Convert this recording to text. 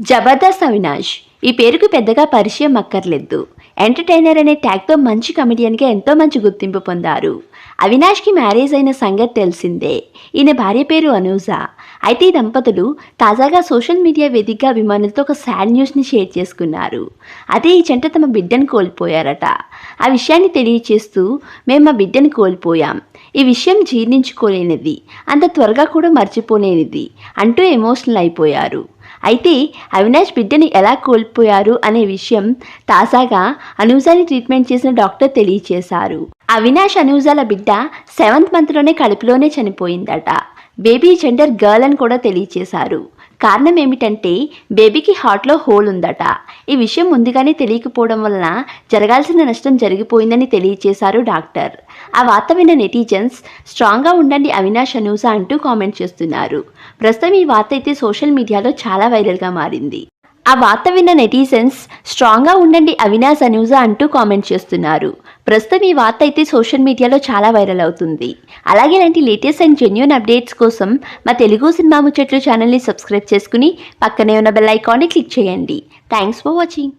జబర్దస్త్ అవినాష్. ఈ పేరుకు పెద్దగా పరిచయం అక్కర్లేదు. ఎంటర్టైనర్ అనే ట్యాగ్తో మంచి కమెడియన్గా ఎంతో మంచి గుర్తింపు పొందారు. అవినాష్కి మ్యారేజ్ అయిన సంగతి తెలిసిందే. ఈయన భార్య పేరు అనూజ. అయితే ఈ దంపతులు తాజాగా సోషల్ మీడియా వేదికగా అభిమానులతో ఒక సాడ్ న్యూస్ని షేర్ చేసుకున్నారు. అదే ఈ జంట తమ బిడ్డను కోల్పోయారట. ఆ విషయాన్ని తెలియచేస్తూ మేము మా బిడ్డను కోల్పోయాం. ఈ విషయం జీర్ణించుకోలేనిది. అంత త్వరగా కూడా మర్చిపోలేనిది. అంటూ ఎమోషనల్ అయిపోయారు. అయితే అవినాష్ బిడ్డని ఎలా కోల్పోయారు అనే విషయం తాజాగా అనూజాని ట్రీట్మెంట్ చేసిన డాక్టర్ తెలియచేశారు. అవినాష్ అనూజాల బిడ్డ సెవెంత్ మంత్లోనే కడుపులోనే చనిపోయిందట. బేబీ జెండర్ గర్ల్ అని కూడా తెలియచేశారు. కారణం ఏమిటంటే బేబీకి హార్ట్లో హోల్ ఉందట ఈ విషయం ముందుగానే తెలియకపోవడం వలన జరగాల్సిన నష్టం జరిగిపోయిందని తెలియచేశారు డాక్టర్. ఆ వార్త విన్న నెటిజన్స్ స్ట్రాంగ్గా ఉండండి అవినాష్ అనూజ అంటూ కామెంట్ చేస్తున్నారు. ప్రస్తుతం ఈ వార్త అయితే సోషల్ మీడియాలో చాలా వైరల్గా మారింది. ఆ వార్త విన్న నెటిజన్స్ స్ట్రాంగ్గా ఉండండి అవినాష్ అనూజా అంటూ కామెంట్ చేస్తున్నారు. ప్రస్తుతం ఈ వార్త అయితే సోషల్ మీడియాలో చాలా వైరల్ అవుతుంది. అలాగే ఇలాంటి లేటెస్ట్ అండ్ జెన్యున్ అప్డేట్స్ కోసం మా తెలుగు సినిమా ముచ్చట్లు ఛానల్ని సబ్స్క్రైబ్ చేసుకుని పక్కనే ఉన్న బెల్ ఐకాన్ని క్లిక్ చేయండి. Thanks for watching.